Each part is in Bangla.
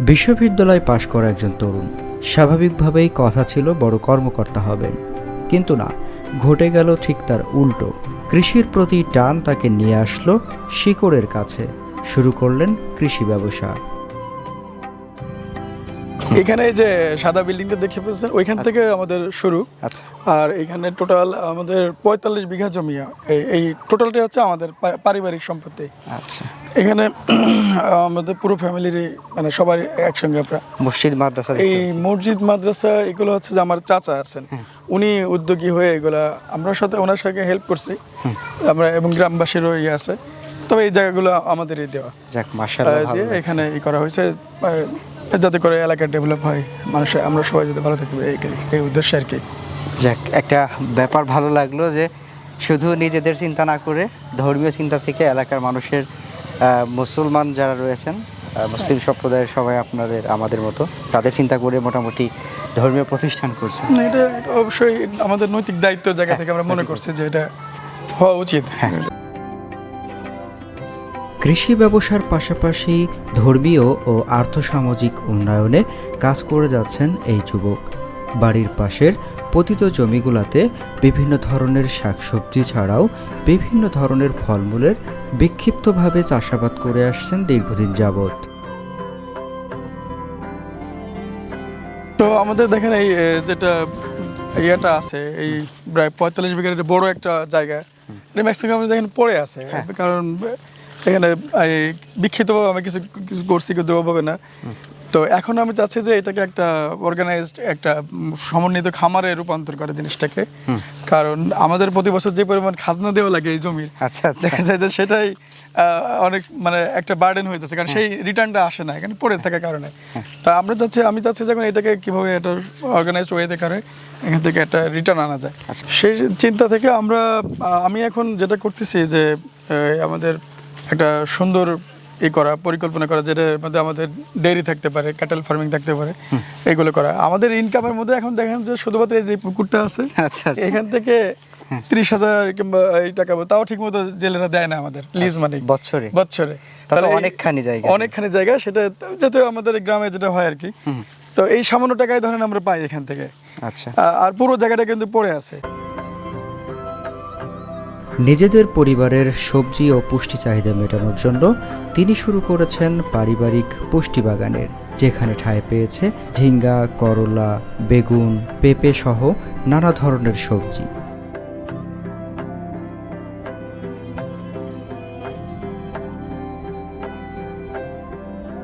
বিশ্ববিদ্যালয় পাশ করা একজন তরুণ। স্বাভাবিকভাবেই কথা ছিল, বড় কর্মকর্তা হবেন। কিন্তু না, ঘটে গেল ঠিক তার উল্টো। কৃষির প্রতি টান তাকে নিয়ে আসলো শিকড়ের কাছে। শুরু করলেন কৃষি ব্যবসা। এখানে যে সাদা বিল্ডিংটা দেখে পেয়েছেন ওইখান থেকে আমাদের শুরু। আচ্ছা। আর এখানে টোটাল আমাদের পঁয়তাল্লিশ বিঘা জমি এই- টোটালটা হচ্ছে আমাদের পারিবারিক সম্পত্তি। আচ্ছা। এখানে আমাদের পুরো ফ্যামিলির মানে সবাই একসঙ্গে আমরা। মসজিদ মাদ্রাসা এই মসজিদ মাদ্রাসা এগুলো হচ্ছে যে আমার চাচা আছেন। উনি উদ্যোগী হয়ে এগুলা আমরা সাথে ওনার সঙ্গে হেল্প করছি। আমরা এবং গ্রামবাসীরও ইয়ে আছে। তবে এই জায়গাগুলো আমাদেরই দেওয়া। যাক মাশাআল্লাহ দিয়ে এখানে ই করা হয়েছে। যাতে করে এলাকা ডেভেলপ হয় মানুষ আমরা সবাই যদি ভালো থাকতে পারি এই- উদ্দেশ্যে আর কি। যাক একটা ব্যাপার ভালো লাগল যে শুধু নিজেদের চিন্তা না করে ধর্মীয় চিন্তা থেকে এলাকার মানুষের মুসলমান যারা রয়েছেন মুসলিম সম্প্রদায়ের সবাই আপনাদের আমাদের মতো তাদের চিন্তা করে মোটামুটি ধর্মীয় প্রতিষ্ঠান করছেন। না, এটা অবশ্যই আমাদের নৈতিক দায়িত্ব জায়গা থেকে আমরা মনে করছি যে এটা হওয়া উচিত। কৃষি ব্যবসার পাশাপাশি ধর্মীয় ও আর্থসামাজিক উন্নয়নে কাজ করে যাচ্ছেন এই যুবক। বাড়ির পাশের পতিত জমিগুলোতে বিভিন্ন ধরনের শাকসবজি ছাড়াও বিভিন্ন ধরনের ফলমূলের বিক্ষিপ্তভাবে চাষাবাদ করে আসছেন দীর্ঘদিন যাবৎ। তো আমাদের দেখেন এই যেটা ইয়েটা আছে এই প্রায় পঁয়তাল্লিশ একটা বড় একটা জায়গা। এটা ম্যাক্সিমাম দেখেন পড়ে আছে কারণ এখানে বিক্ষিপ্তভাবে আমি কিছু কিছু করছি কিন্তু ওভাবে না। তো এখন আমি চাচ্ছি যে এটাকে একটা অর্গানাইজড একটা সমন্বিত খামারে রূপান্তর করে জিনিসটাকে। কারণ আমাদের প্রতি বছর যে পরিমাণ খাজনা দেওয়া লাগে এই জমির আচ্ছা আচ্ছা। দেখা যায় যে সেটাই অনেক মানে একটা বার্ডেন হয়ে যাচ্ছে। কারণ সেই রিটার্নটা আসে না এখানে পড়ে থাকার কারণে। তা আমরা চাচ্ছি আমি চাচ্ছি যখন এটাকে কীভাবে একটা অর্গানাইজড ওয়েতে করে এখান থেকে একটা রিটার্ন আনা যায়। সেই চিন্তা থেকে আমরা আমি এখন যেটা করতেছি যে আমাদের একটা সুন্দর ই করা পরিকল্পনা করা যেটার মধ্যে আমাদের ডেয়ারি থাকতে পারে ক্যাটেল ফার্মিং থাকতে পারে এগুলো করা। আমাদের ইনকামের মধ্যে এখন দেখেন যে শুধুমাত্র এই যে পুকুরটা আছে আচ্ছা আচ্ছা। এখান থেকে ত্রিশ হাজার কিংবা এই টাকা তাও ঠিক মতো জেলেরা দেয় না আমাদের লিজ মানে বছরে? বছরে। তাহলে অনেকখানি জায়গা। অনেকখানি জায়গা সেটা যাতে আমাদের গ্রামে যেটা হয় আর কি তো এই সামান্য টাকায় ধরেন আমরা পাই এখান থেকে। আচ্ছা। আর পুরো জায়গাটা কিন্তু পড়ে আছে। নিজেদের পরিবারের সবজি ও পুষ্টি চাহিদা মেটানোর জন্য তিনি শুরু করেছেন পারিবারিক পুষ্টি বাগানের, যেখানে ঠাঁই পেয়েছে ঝিঙ্গা, করলা, বেগুন, পেঁপে সহ নানা ধরনের সবজি।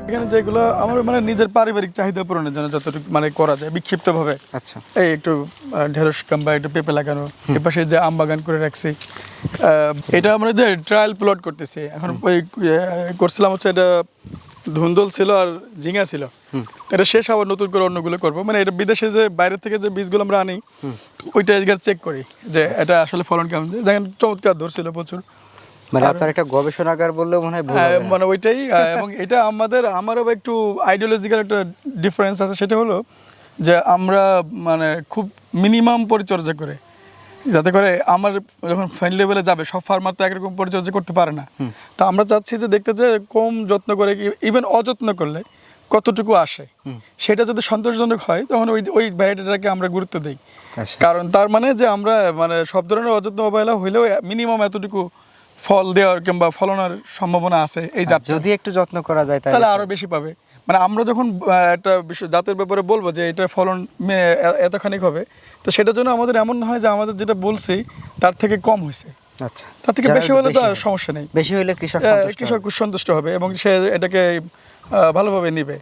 এখানে যেগুলো আমার মানে নিজের পারিবারিক চাহিদা পূরণের জন্য যতটুকু মানে করা যায় বিক্ষিপ্ত ভাবে আচ্ছা। এই একটু ঢেঁড়স কাম্বা একটু পেঁপে লাগানো এ পাশে যে আম বাগান করে রাখছি এটা আমরা যে ট্রায়াল প্লট করতেছি এখন ওই করছিলাম হচ্ছে এটা ধুন্দল ছিল আর ঝিঙা ছিল। এটা শেষ আবার নতুন করে অন্যগুলো করব। মানে এটা বিদেশে যে বাইরে থেকে যে বীজগুলো আমরা আনি ওইটা চেক করি যে এটা আসলে ফলন কেমন। দেখেন চমৎকার ধরছিল প্রচুর। মানে আপনার একটা গবেষণাগার বললেও মনে হয় মানে ওইটাই এবং এটা আমাদের আমারও একটু আইডিওলজিক্যাল একটা ডিফারেন্স আছে সেটা হলো যে আমরা মানে খুব মিনিমাম পরিচর্যা করে যাতে করে আমার যখন ফাইন লেভেলে যাবে সব ফার্মার তো একরকম পরিচর্যা করতে পারে না। তো আমরা চাচ্ছি যে দেখতে যে কম যত্ন করে ইভেন অযত্ন করলে কতটুকু আসে সেটা যদি সন্তোষজনক হয় তখন ওই ওই ভ্যারাইটিটাকে আমরা গুরুত্ব দিই। আচ্ছা। কারণ তার মানে যে আমরা মানে সব ধরনের অযত্ন অবহেলা হইলেও মিনিমাম এতটুকু ফল দেওয়ার কিংবা ফলনের সম্ভাবনা আছে এই জাতটা। যদি একটু যত্ন করা যায় তাহলে আরও বেশি পাবে। মানে আমরা যখন একটা জাতের ব্যাপারে বলব যে এটা ফলন এতখানিক হবে তো সেটার জন্য আমাদের এমন হয় যে আমাদের যেটা বলছি তার থেকে কম হয়েছে। আচ্ছা। তার থেকে বেশি হলে তো সমস্যা নেই। বেশি হলে কৃষক কৃষক। সন্তুষ্ট হবে এবং সে এটাকে ভালোভাবে নিবে।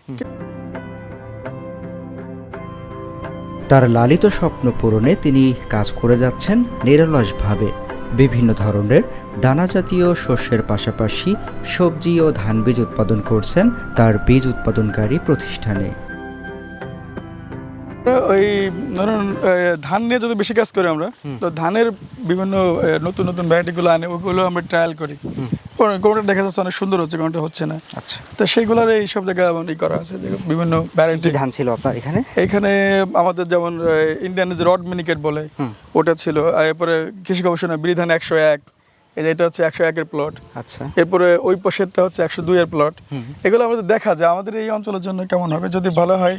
তার লালিত স্বপ্ন পূরণে তিনি কাজ করে যাচ্ছেন নিরলসভাবে। বিভিন্ন ধরনের দানা জাতীয় শস্যের পাশাপাশি সবজি ও ধান বীজ উৎপাদন করছেন তার বীজ উৎপাদনকারী প্রতিষ্ঠানে। ওই ধরুন আহ, ধান নিয়ে যদি বেশি কাজ করি আমরা তো ধানের বিভিন্ন নতুন নতুন ভ্যারাইটিগুলো আনে ওগুলো আমরা ট্রায়াল করি। কোনটা দেখা যাচ্ছে অনেক সুন্দর হচ্ছে কোনটা হচ্ছে না। আচ্ছা। তো সেইগুলোর এই সব জায়গায় আমার করা আছে বিভিন্ন ভ্যারাইটি ধান ছিল আপনার এখানে? এখানে আমাদের যেমন ইন্ডিয়ান যে রড মিনিকেট বলে ওটা ছিল। এরপরে কৃষি গবেষণা বিধান একশো এক। এই এটা হচ্ছে একশো একের প্লট আচ্ছা। এরপরে ওই পাশেরটা হচ্ছে একশো দুইয়ের প্লট এগুলো আমাদের দেখা যায়। আমাদের এই অঞ্চলের জন্য কেমন হবে? যদি ভালো হয়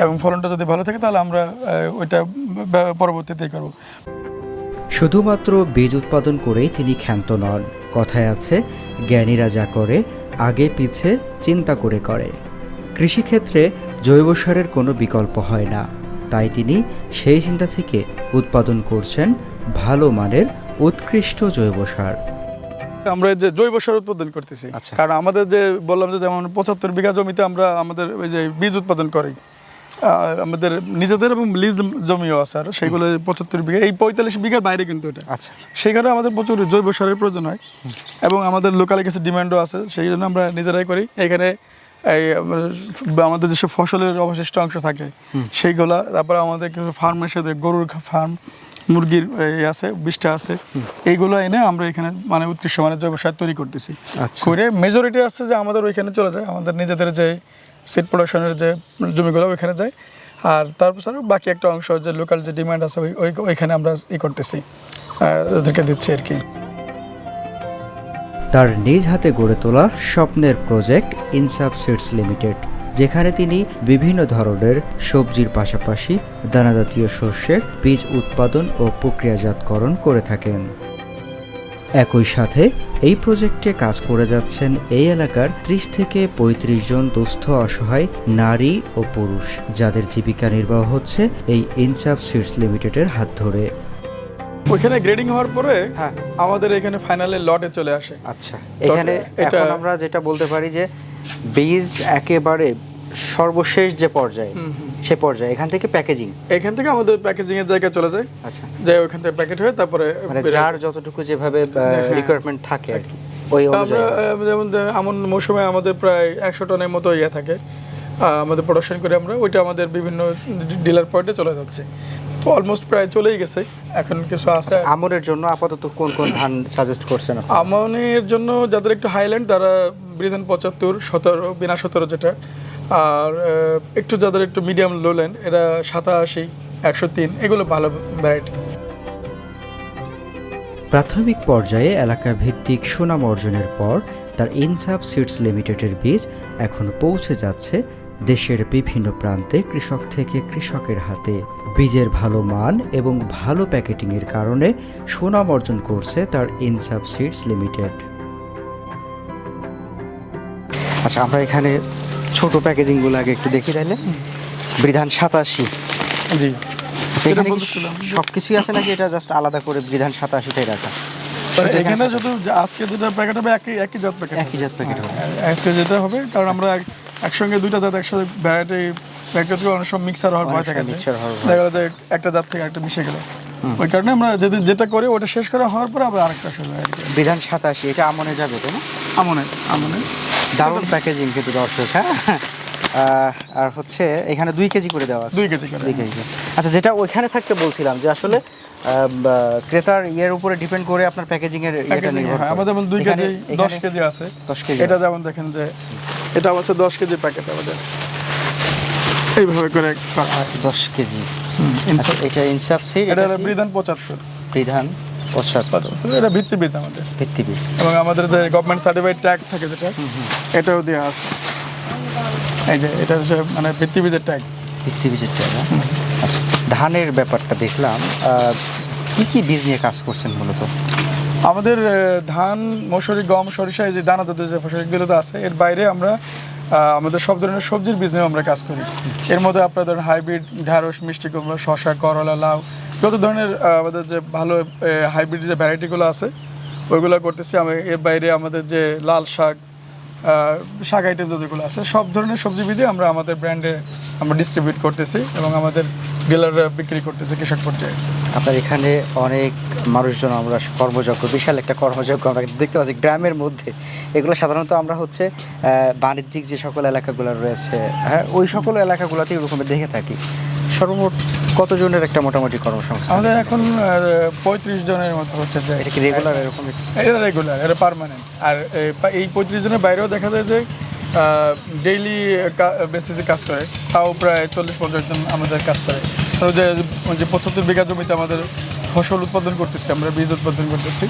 এবং ফলনটা যদি ভালো থাকে তাহলে আমরা আহ, ওইটা ব- পরবর্তীতে করব। শুধুমাত্র বীজ উৎপাদন করেই তিনি ক্ষান্ত নন। কথায় আছে জ্ঞানীরা যা করে আগে পিছে চিন্তা করে করে। কৃষিক্ষেত্রে জৈব সারের কোনো বিকল্প হয় না। তাই তিনি সেই চিন্তা থেকে উৎপাদন করছেন ভালো মানের উৎকৃষ্ট জৈব সার। আমরা এই যে জৈব সার উৎপাদন করতেছি আচ্ছা। কারণ আমাদের যে বললাম যে যেমন পঁচাত্তর বিঘা জমিতে আমরা আমাদের ওই যে বীজ উৎপাদন করি আমাদের নিজেদের এবং লিজ জমিও আছে আর সেগুলো পঁচাত্তর বিঘা এই পঁয়তাল্লিশ বিঘার বাইরে কিন্তু এটা। আচ্ছা। সেখানে আমাদের প্রচুর জৈব সারের প্রয়োজন হয় এবং আমাদের লোকালে কিছু ডিমান্ডও আছে সেই জন্য আমরা নিজেরাই করি। এখানে এই আমাদের যেসব ফসলের অবশিষ্ট অংশ থাকে সেইগুলা তারপরে আমাদের কিছু ফার্মের সাথে গরুর ফার্ম মুরগির আছে বিষটা আছে। এইগুলো এনে আমরা এখানে মানে উৎকৃষ্ট মানের জৈব সার তৈরি করতেছি। আচ্ছা। করে মেজরিটি আছে যে আমাদের ওইখানে চলে যায় আমাদের নিজেদের যে সিড প্রোডাকশনের যে জমিগুলো ওইখানে যায়। আর তারপর বাকি একটা অংশ যে লোকাল যে ডিমান্ড আছে ওই ওই- ওইখানে আমরা ই করতেছি। ওদেরকে দিচ্ছি আর কি। তার নিজ হাতে গড়ে তোলা স্বপ্নের প্রজেক্ট ইনসাফ সিডস লিমিটেড যেখানে তিনি বিভিন্ন ধরনের সবজির পাশাপাশি দানাজাতীয় শস্যের বীজ উৎপাদন ও প্রক্রিয়াজাতকরণ করে থাকেন। একই সাথে এই প্রজেক্টে কাজ করে যাচ্ছেন এই এলাকার ত্রিশ থেকে পঁয়ত্রিশ জন দুস্থ অসহায় নারী ও পুরুষ যাদের জীবিকা নির্বাহ হচ্ছে এই ইনসাফ সিডস লিমিটেডের হাত ধরে। ওইখানে গ্রেডিং হওয়ার পরে হ্যাঁ। আমাদের এখানে ফাইনালে লটে চলে আসে। আচ্ছা এখানে এটা- এখন আমরা যেটা বলতে পারি যে বীজ একেবারে সর্বশেষ যে পর্যায়ে সে পর্যায়ে এখান থেকে প্যাকেজিং এখান থেকে আমাদের প্যাকেজিং এর জায়গায় চলে যায়। আচ্ছা। যে ওইখান থেকে প্যাকেট হয়ে তারপরে মানে হয়। যার যতটুকু যেভাবে হ্যাঁ। রিকোয়ারমেন্ট থাকে আর কি ওই আমরা অনুযায়ী। যেমন এমন মৌসুমে আমাদের প্রায় একশো টনের মতো ইয়ে থাকে। আমাদের প্রোডাকশন করে আমরা ওইটা আমাদের বিভিন্ন ডিলার পয়েন্টে চলে যাচ্ছে। তো অলমোস্ট প্রায় চলেই গেছে। এখন কিছু আছে। আমনের জন্য আপাতত কোন কোন ধান সাজেস্ট করছেন? আমনের জন্য যাদের একটু হাইল্যান্ড তারা বিধান পঁচাত্তর সতেরো বিনা সতেরো যেটা আর একটু যাদের একটু মিডিয়াম লোল্যান্ড এরা সাতাশি একশো তিন এগুলো ভালো ভ্যারাইটি প্রাথমিক পর্যায়ে এলাকা ভিত্তিক সুনাম অর্জনের পর তার ইনসাফ সিডস লিমিটেডের বীজ এখন পৌঁছে যাচ্ছে দেশের বিভিন্ন প্রান্তে কৃষক থেকে কৃষকের হাতে। বীজের ভালো মান এবং ভালো প্যাকেটিংয়ের কারণে সুনাম অর্জন করছে তার ইনসাফ সিডস লিমিটেড। আচ্ছা আমরা এখানে ছোট প্যাকেজিংগুলো আগে একটু দেখি তাহলে বিধান সাতাশি। জি। আচ্ছা কি বলতেছিলাম। সব কিছুই আছে নাকি? এটা জাস্ট আলাদা করে বিধান সাতাশিটাই রাখা। এখানে শুধু আজকে যেটা প্যাকেট হবে একই একই জাত প্যাকেট একই জাত প্যাকেট হবে। আজকে যেটা হবে কারণ আমরা একসঙ্গে দুইটা জাত একসাথে ভ্যারাইটি প্যাকেট করে অনেক সব মিক্সার হওয়ার ভয় থাকে সময় হওয়ার দেখা যায় একটা জাত থেকে একটা মিশে গেল। ওই কারণে আমরা যদি যেটা করি ওটা শেষ করা হওয়ার পরে আবার আরেকটা শুরু হয় বিধান সাতাশি এটা আমনে যাবে তো না? আমনে আমনে। দারুণ প্যাকেজিং কিন্তু দর্শক হ্যাঁ? আর হচ্ছে এখানে দুই কেজি করে দেওয়া আছে। দুই কেজি দুই কেজি আচ্ছা যেটা ওইখানে থাকতে বলছিলাম যে আসলে ক্রেতার ইয়ের উপরে ডিপেন্ড করে আপনার প্যাকেজিং এর নির্ভর হ্যাঁ, আমাদের যেমন দুই কেজি এখানে দশ কেজি আছে। 10 কেজি এটা যেমন দেখেন যে এটা হচ্ছে দশ কেজি প্যাকেট আমাদের। এইভাবে করে করা হয় দশ কেজি। হুম, আচ্ছা। এটা ইনসাফ সিড এটা বিধান পঁচাত্তর। বিধান পঁচাত্তর এটা ভিত্তি বীজ আমাদের। ভিত্তি বীজ। এবং আমাদের যে গভর্নমেন্ট সার্টিফাইড ট্যাগ থাকে যেটা এটাও দেওয়া আছে। এই যে এটা হচ্ছে মানে ভিত্তি বীজের ট্যাগ ভিত্তি বীজের টাকা আচ্ছা ধানের ব্যাপারটা দেখলাম। কি কি বীজ নিয়ে কাজ করছেন মূলত? আমাদের ধান মসুরি গম সরিষা এই যে দানা জাতীয় যে ফসলগুলো তো আছে এর বাইরে আমরা আমাদের সব ধরনের সবজির বীজ নিয়েও আমরা কাজ করি। এর মধ্যে আপনার ধরেন হাইব্রিড ঢ্যাঁড়স মিষ্টি কুমড়ো শসা করলা লাউ যত ধরনের আমাদের যে ভালো হাইব্রিড যে ভ্যারাইটিগুলো আছে, ওইগুলো করতেছি। আমি এর বাইরে আমাদের যে লাল শাক শাক আইটেম যতগুলো আছে, সব ধরনের সবজি বীজে আমরা আমাদের ব্র্যান্ডে আমরা ডিস্ট্রিবিউট করতেছি এবং আমাদের ডিলাররা বিক্রি করতেছি কৃষক পর্যায়ে। আপনার এখানে অনেক মানুষজন আমরা কর্মযজ্ঞ, বিশাল একটা কর্মযজ্ঞ আমরা দেখতে পাচ্ছি গ্রামের মধ্যে। এগুলো সাধারণত আমরা হচ্ছে বাণিজ্যিক যে সকল এলাকাগুলো রয়েছে হ্যাঁ ওই সকল এলাকাগুলোতে এরকমের দেখে থাকি। সর্বমোট কতজনের একটা মোটামুটি কর্মসংস্থান? আমাদের এখন পঁয়ত্রিশ জনের মতো হচ্ছে যে এটা কি রেগুলার এরকম? এটা রেগুলার এটা পার্মানেন্ট আর এই পঁয়ত্রিশ জনের বাইরেও দেখা যায় যে ডেইলি বেসিসে কাজ করে। তাও প্রায় চল্লিশ পঞ্চাশ জন আমাদের কাজ করে। যে যে পঁচাত্তর বিঘা জমিতে আমাদের ফসল উৎপাদন করতেছি আমরা বীজ উৎপাদন করতেছি।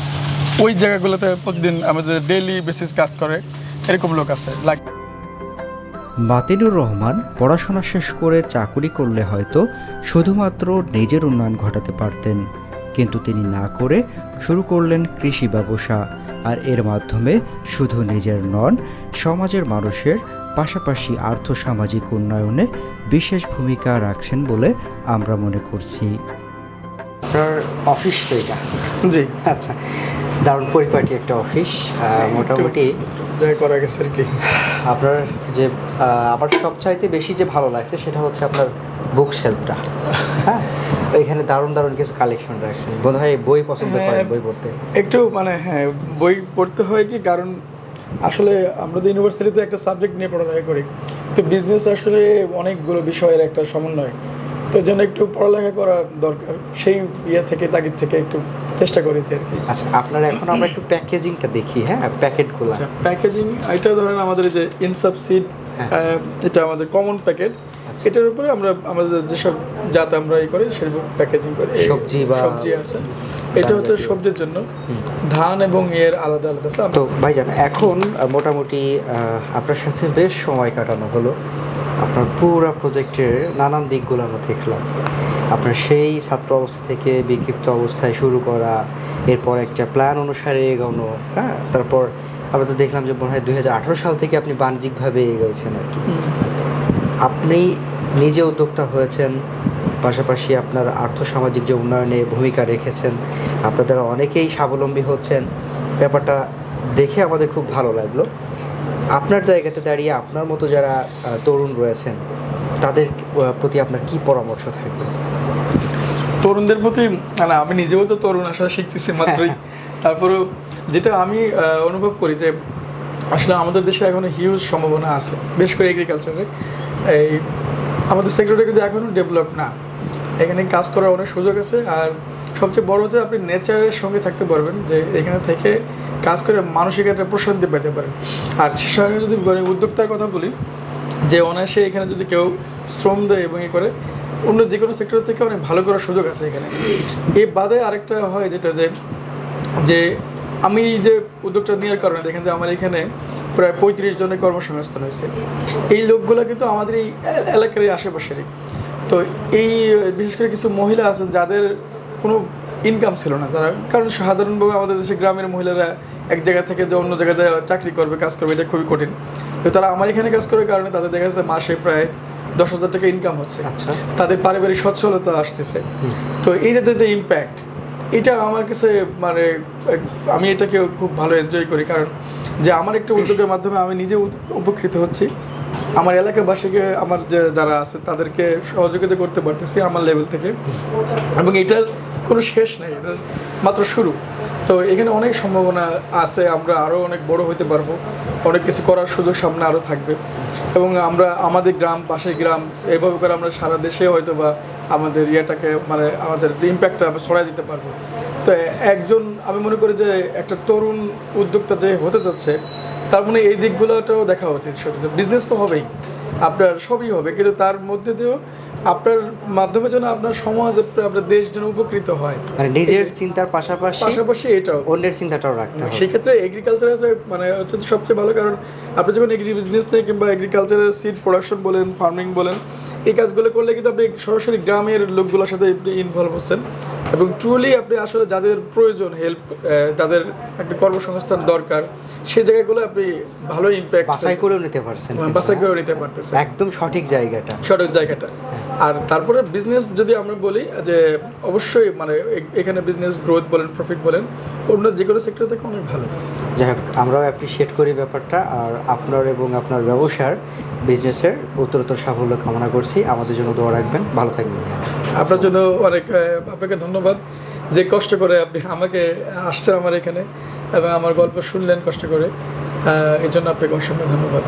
ওই জায়গাগুলোতে প্রতিদিন আমাদের ডেইলি বেসিস কাজ করে। এরকম লোক আছে লাইক মাতিনুর রহমান পড়াশোনা শেষ করে চাকুরি করলে হয়তো শুধুমাত্র নিজের উন্নয়ন ঘটাতে পারতেন কিন্তু তিনি না করে শুরু করলেন কৃষি ব্যবসা। আর এর মাধ্যমে শুধু নিজের নন সমাজের মানুষের পাশাপাশি আর্থসামাজিক উন্নয়নে বিশেষ ভূমিকা রাখছেন বলে আমরা মনে করছি। আপনার অফিস তো এটা? জি। আচ্ছা। দারুণ পরিপাটি একটা অফিস মোটামুটি করা গেছে আর কি। আপনার যে আমার সবচাইতে বেশি যে ভালো লাগছে সেটা হচ্ছে আপনার বুক শেলফটা হ্যাঁ? এখানে দারুণ দারুণ কিছু কালেকশন রাখছেন। বোধ হয় বই পছন্দ করেন হ্যাঁ। বই পড়তে। একটু মানে হ্যাঁ বই পড়তে হয় কি? কারণ আসলে আমরা তো ইউনিভার্সিটিতে একটা সাবজেক্ট নিয়ে পড়ালেখা করি। তো বিজনেস আসলে অনেকগুলো বিষয়ের একটা সমন্বয়। তো এর জন্য একটু পড়ালেখা করা দরকার সেই ইয়ে থেকে তাগিদ থেকে একটু চেষ্টা করি আর কি। আচ্ছা আপনার এখন আমরা একটু প্যাকেজিংটা দেখি হ্যাঁ? প্যাকেটগুলো আচ্ছা প্যাকেজিং এটা ধরেন আমাদের যে ইনসাব সিড হ্যাঁ। এটা আমাদের কমন প্যাকেট আচ্ছা। এটার উপরে আমরা আমাদের যেসব জাত আমরা ই করি সেরকম প্যাকেজিং করি। সবজি বা- সবজি আছে। এটা হচ্ছে সবজির জন্য। ধান এবং এর আলাদা আলাদা তো ভাইজান এখন মোটামুটি আপনার সাথে বেশ সময় কাটানো হলো। আপনার পুরো প্রজেক্টের নানান দিকগুলো আমরা দেখলাম। আপনার সেই ছাত্র অবস্থা থেকে বিক্ষিপ্ত অবস্থায় শুরু করা এরপর একটা প্ল্যান অনুসারে এগোনো হ্যাঁ? তারপর আমরা তো দেখলাম যে মনে হয় দুই হাজার আঠেরো সাল থেকে আপনি বাণিজ্যিকভাবে এগোয়েছেন আর কি। আপনি নিজে উদ্যোক্তা হয়েছেন পাশাপাশি আপনার আর্থসামাজিক যে উন্নয়নে ভূমিকা রেখেছেন আপনাদের অনেকেই স্বাবলম্বী হচ্ছেন। ব্যাপারটা দেখে আমাদের খুব ভালো লাগল। আপনার জায়গাতে দাঁড়িয়ে আপনার মতো যারা তরুণ রয়েছেন তাদের প্রতি আপনার কি পরামর্শ থাকবে? তরুণদের প্রতি মানে আমি নিজেও তো তরুণ আসলে শিখতেছি মাত্রই। তারপরেও যেটা আমি অনুভব করি যে আসলে আমাদের দেশে এখনও হিউজ সম্ভাবনা আছে বেশ করে এগ্রিকালচারে এই আমাদের সেক্টরটা কিন্তু এখনও ডেভেলপ না। এখানে কাজ করার অনেক সুযোগ আছে আর সবচেয়ে বড় হচ্ছে আপনি নেচারের সঙ্গে থাকতে পারবেন, যে এখানে থেকে কাজ করে মানসিক একটা প্রশান্তি পেতে পারেন। আর সে সঙ্গে যদি উদ্যোক্তার কথা বলি, যে অনায়াসে এখানে যদি কেউ শ্রম দেয় এবং এ করে, অন্য যে কোনো সেক্টর থেকে অনেক ভালো করার সুযোগ আছে এখানে। এ বাদে আরেকটা হয় যেটা যে যে আমি যে উদ্যোগটা নেওয়ার কারণে দেখেন যে আমার এখানে প্রায় পঁয়ত্রিশ জনের কর্মসংস্থান হয়েছে। এই লোকগুলো কিন্তু আমাদের এই এলাকার আশেপাশেরই। তো এই, বিশেষ করে কিছু মহিলা আছেন, যাদের কোনো ইনকাম ছিল না তারা। কারণ সাধারণভাবে আমাদের দেশে গ্রামের মহিলারা এক জায়গা থেকে যে অন্য জায়গায় যায় চাকরি করবে কাজ করবে এটা খুবই কঠিন। তো তারা আমার এখানে কাজ করার কারণে তাদের দেখা যাচ্ছে মাসে প্রায় দশ হাজার টাকা ইনকাম হচ্ছে। আচ্ছা। তাদের পারিবারিক সচ্ছলতা আসতেছে। তো এই যে যে ইম্প্যাক্ট এটা আমার কাছে মানে আমি এটাকে খুব ভালো এনজয় করি। কারণ যে আমার একটা উদ্যোগের মাধ্যমে আমি নিজে উপকৃত হচ্ছি। আমার এলাকাবাসীকে, আমার যে যারা আছে, তাদেরকে সহযোগিতা করতে পারতেছি আমার লেভেল থেকে। এবং এটার কোনো শেষ নেই, এটা মাত্র শুরু। তো এখানে অনেক সম্ভাবনা আছে, আমরা আরও অনেক বড় হতে পারব। অনেক কিছু করার সুযোগ সামনে আরও থাকবে। এবং আমরা, আমাদের গ্রাম, পাশের গ্রাম এইভাবে করে আমরা সারা দেশে হয়তো বা আমাদের ইয়েটাকে মানে আমাদের যে ইম্প্যাক্টটা আমরা ছড়াই দিতে পারব। তো একজন, আমি মনে করি যে একটা তরুণ উদ্যোক্তা যে হতে যাচ্ছে তার মানে এই দিকগুলোটাও দেখা উচিত সত্যি বিজনেস তো হবেই। আপনার সবই হবে। কিন্তু তার মধ্যে দিয়েও আপনার মাধ্যমে যেন আপনার সমাজ আপনার দেশ যেন উপকৃত হয়। মানে নিজের চিন্তার পাশাপাশি পাশাপাশি এটাও। অন্যের চিন্তাটাও রাখতে হবে। সেক্ষেত্রে এগ্রিকালচার মানে হচ্ছে সবচেয়ে ভালো কারণ আপনি যখন এগ্রি বিজনেস নেই কিংবা এগ্রিকালচারের সিড প্রোডাকশন বলেন ফার্মিং বলেন এই কাজগুলো করলে কিন্তু আপনি সরাসরি গ্রামের লোকগুলোর সাথে ইনভলভ হচ্ছেন। এবং ট্রুলি আপনি আসলে যাদের প্রয়োজন হেল্প যাদের একটা কর্মসংস্থান দরকার সেই জায়গাগুলো আপনি ভালো ইম্প্যাক্ট বাছাই করেও নিতে পারছেন বাছাই করে নিতে পারতেছেন। একদম সঠিক জায়গাটা। সঠিক জায়গাটা। আর তারপরে বিজনেস যদি আমরা বলি যে অবশ্যই মানে এখানে বিজনেস গ্রোথ বলেন প্রফিট বলেন অন্য যে কোনো সেক্টর থেকে অনেক ভালো। যাই হোক আমরাও অ্যাপ্রিসিয়েট করি ব্যাপারটা আর আপনার এবং আপনার ব্যবসার বিজনেসের উত্তরোত্তর সাফল্য কামনা করছি। আমাদের জন্য দোয়া রাখবেন। ভালো থাকবেন। আপনার জন্য অনেক আপনাকে ধন্যবাদ যে কষ্ট করে আপনি আমাকে আসছেন আমার এখানে এবং আমার গল্প শুনলেন কষ্ট করে। এই জন্য আপনাকে অসংখ্য ধন্যবাদ।